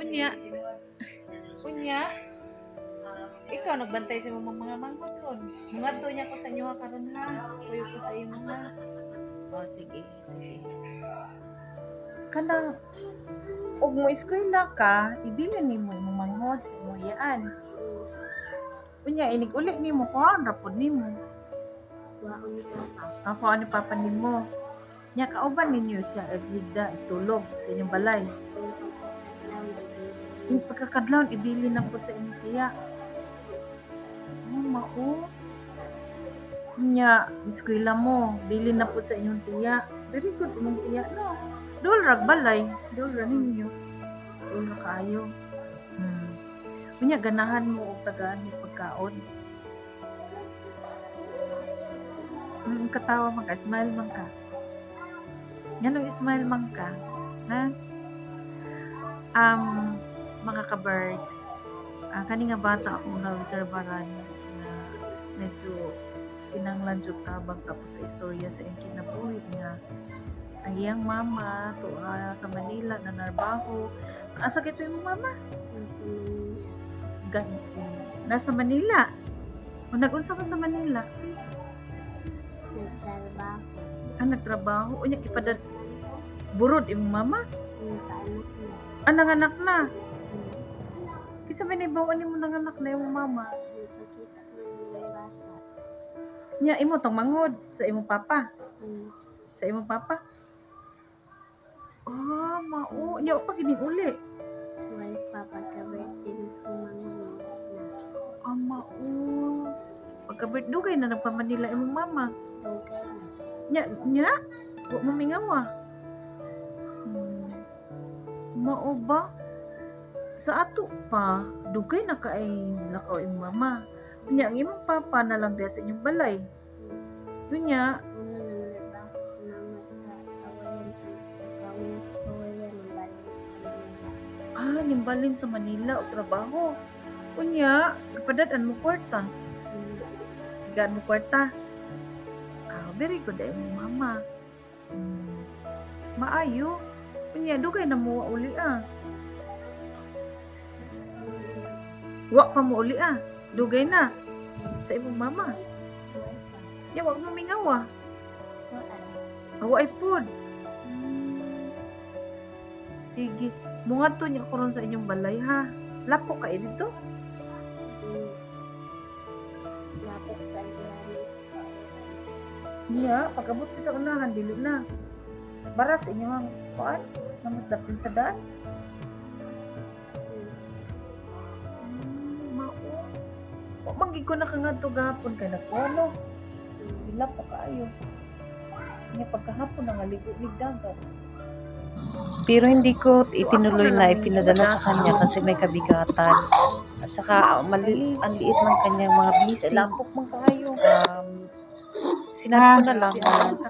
Unya. Unya. Ikaw nagbantay sa mga mga manghod ron. Mga niya ko sa inyo karon ha. Kuyo ko sa imo ha. O sige, sige. Kanang ug mo eskwela ka, ibilin nimo imong manghod sa imong iyaan. Unya inig uli nimo ko rapod nimo. Ako ani papa nimo. Nya kauban ninyo siya agida tulog sa inyong balay. Yung pagkakadlaw, ibili na po sa inyong tiya. Oh, mao. Nya, eskwela mo, bili na po sa inyong tiya. Very good imong tiya, no? Dul rag balay, dul ra ninyo. Dul ra kaayo. Hmm. Unya, ganahan mo og tagaan ni pagkaon. Hmm, katawa man ka, smile man ka. Yan smile man ka. Ha? Um, mga ka-birds, ang kani nga bata akong na-obserbaran na medyo pinanglan jud tabang tapos sa istorya sa iyang kinabuhi nga ang iyang mama to ah, sa Manila na narbaho asa kito yung mama. Mas ganito. nasa Manila. O nag-unsa ka sa Manila? Nagtrabaho. ang nagtrabaho. O niya ipadad burod imong mama? Yung kaanak niya. Ang nanganak na kisa may naibawan nimo nanganak na imong mama Nagpakita ko ng bata. nya imo tong mangod sa imong papa sa imong papa ah mao nya pa gini uli Wal Papa ka birthday sa kumangulo na. ah mao pagka dugay na nagpamanila imong mama Dugay na. nya nya wa mo mingawa hmm. mao ba sa ato pa dugay na kaay lakaw imong mama nya ang imong papa na lang sa inyong balay nya Una nang nagbaho si mama sa kawayan sa kawayan sa kawayan ng balik sa Manila. ah nimbalin sa Manila o trabaho unya kapadad-an mo kwarta. Tigaan mo kwarta. Ah, very good ay mo mama. Hmm. Maayo. Kunya, dugay na mo uli ah. Wa pa mo uli ah. Dugay na. Sa imong mama. Ya, wag mo mingawa. Awa ay pod. Sige. Mungat to niya ko ron sa inyong balay ha. Lapo ka dito. Hmm. Lapit sa. Niya, pagabot sa unahan, dili na. Baras inyong kuan. Namas dapin sa daan. Wa manggi ko na kangadto gahapon kay nagkuano. Hmm. Ila pa kaayo. Nya pagkahapon na ngaligo ni dagat. Pero hindi ko itinuloy na ipinadala sa kanya kasi may kabigatan. At saka mali, ang liit ng kanyang mga busy. Lampok man kaayo. Um, sinabi ko na lang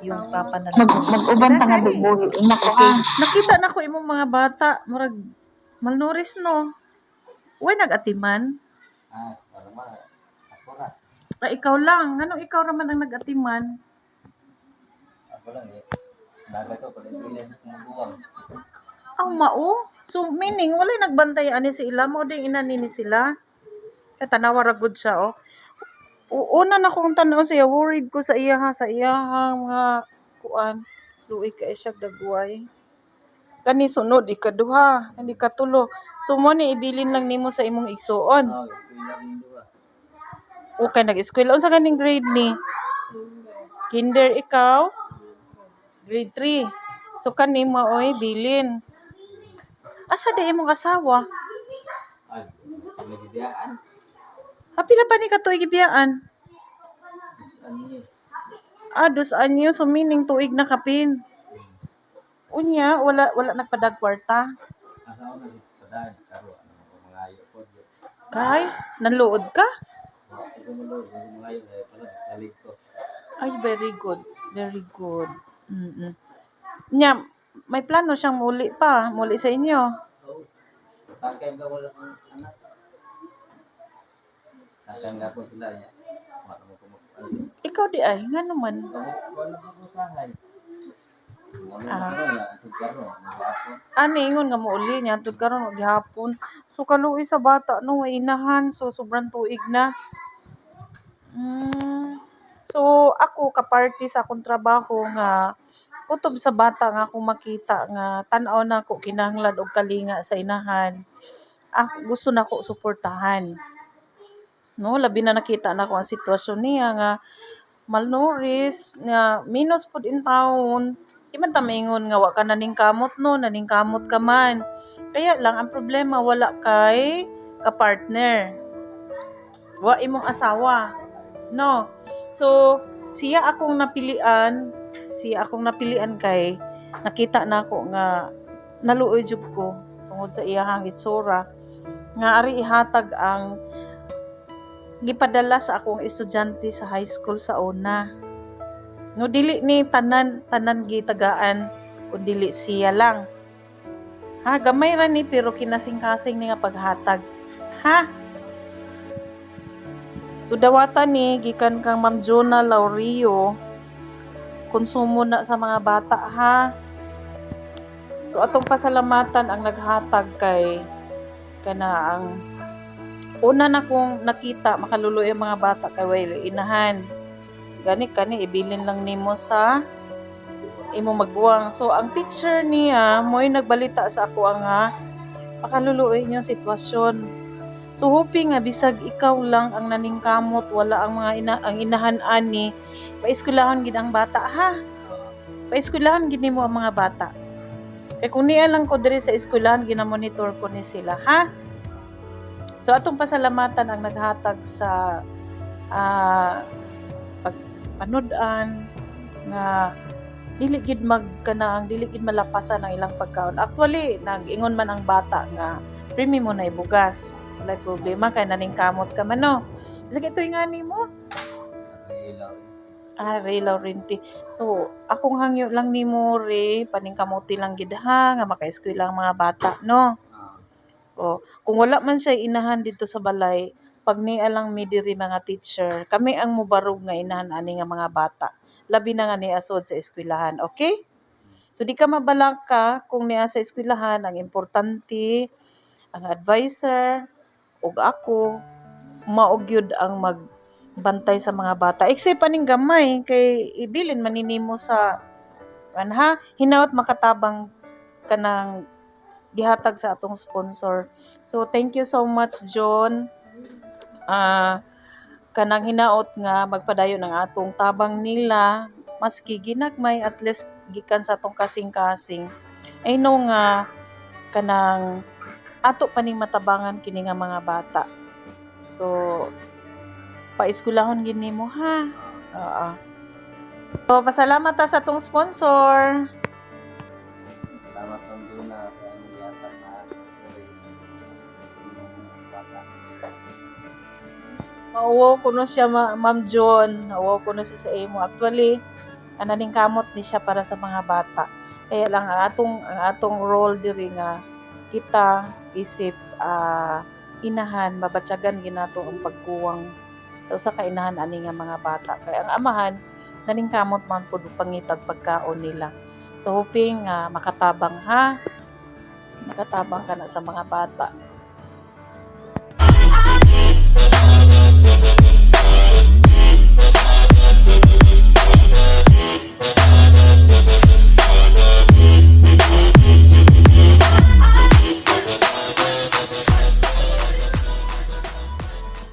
yung papa na lang. Mag, mag-uban pa nga dubulo. Okay. Nakita na ko imong mga bata, murag malnourished no. Uy nagatiman. Ah, para akurat. Ah, ikaw lang. Ano ikaw naman ang nagatiman? Ako lang eh. Dagat ko pala bilin ng buwang. Ang mao. So meaning wala nagbantay ani si ila mo ding inani ni sila. Kaya tanawa ra gud siya oh. U- Una na kong tanaw siya, worried ko sa iya ha, sa iya ha, mga kuan. Luoy ka siya dagway. Kani sunod ikaduha, hindi katulo. So mo ni ibilin lang nimo sa imong igsuon. Oh, duwa. Okay, nag-eskwela. Unsa ganing grade ni? Kinder ikaw? Grade 3. So kani mo oy bilin. Asa di imong asawa? Hapila pa ni katuig niya? Ah, dos anyo so meaning tuig na kapin. Unya, wala wala nagpadag kwarta. Asa ako na padaan. Karo, ko mga ayo po. Kay, nanluod ka? Ay, very good. Very good. Mm Nya, may plano siyang muli pa, muli sa inyo. Takay ka wala kang anak. Takay nga. Ikaw di ay, nga naman. Wala Ah. ani ingon nga mouli niya tud karon og gihapon so kaluoy sa bata no inahan so sobrang tuig na mm. so ako ka party sa akong trabaho nga kutob sa bata nga akong makita nga tan-aw na ko kinahanglan og kalinga sa inahan. Ako gusto na ko suportahan. No labi na nakita na ko ang sitwasyon niya nga malnourished nga minus pud in taon di man ta maingon nga wa ka naning kamot no? Naning kamot ka man. Kaya lang ang problema wala kay ka partner wa imong asawa no. So siya akong napilian siya akong napilian kay nakita na ako nga naluoy jud ko tungod sa iyahang itsura nga ari ihatag ang gipadala sa akong estudyante sa high school sa una. No dili ni tanan tanan gitagaan kun dili siya lang. Ha gamay ra ni pero kinasing-kasing ni nga paghatag. Ha so dawatan ni gikan kang Ma'am Jonah Laurio. Konsumo na sa mga bata ha? So atong pasalamatan ang naghatag kay kana ang una na kong nakita makaluluoy ang mga bata kay way inahan gani kani ibilin lang nimo sa imo magbuwang. So ang teacher niya mo'y nagbalita sa ako ang nga pakaluluoy niyo sitwasyon so hoping nga bisag ikaw lang ang naningkamot wala ang mga ina ang inahan ani. Paeskwelahan gid ang bata ha? Paeskwelahan gid nimo ang mga bata. Kay kung niya lang ko diri sa eskwelahan ginamonitor ko ni sila ha? So atong pasalamatan ang naghatag sa ah pagpanodan nga dili gid mag kanang dili gid malapasan ang ilang pagkaon. Actually nag-ingon man ang bata nga premi mo na ibugas wala problema kay naning kamot ka man no sige ito nga nimo ah Ray Laurenti so akong hangyo lang nimo re paning kamuti lang gid ha nga maka-eskwela ang mga bata no? Ah, o kung wala man siya inahan dito sa balay pag niya lang mi diri mga teacher kami ang mubarog nga inahan ani nga mga bata. Labi na nga ni asod sa eskwelahan okay? So di ka mabalaka kung niya sa eskwelahan ang importante ang advisor ug ako maog yun ang magbantay sa mga bata. Except aning gamay kay ibilin maninimo sa an ha hinaot makatabang kanang gihatag sa atong sponsor. So thank you so much John. Ah kanang hinaot nga magpadayon ng atong tabang nila maski ginagmay at least gikan sa atong kasing-kasing. I know nga kanang ato paning matabangan kini nga mga bata so paeskwelahon gid nimo ha oo so pasalamat ta sa atong sponsor Salamat ang duna sa aming yata na. Mauwaw ko no siya, Ma- Ma'am John. Mauwaw ko no siya sa imo. Actually, ananing kamot ni siya para sa mga bata. Kaya lang ang atong ang atong role diri nga kita isip ah, inahan mabatyagan ginato ang pagkuwang sa usa ka inahan ani nga mga bata. Kaya ang amahan naning kamot man pud pangitag pagkaon nila. So hoping nga makatabang ha. Makatabang ka na sa mga bata.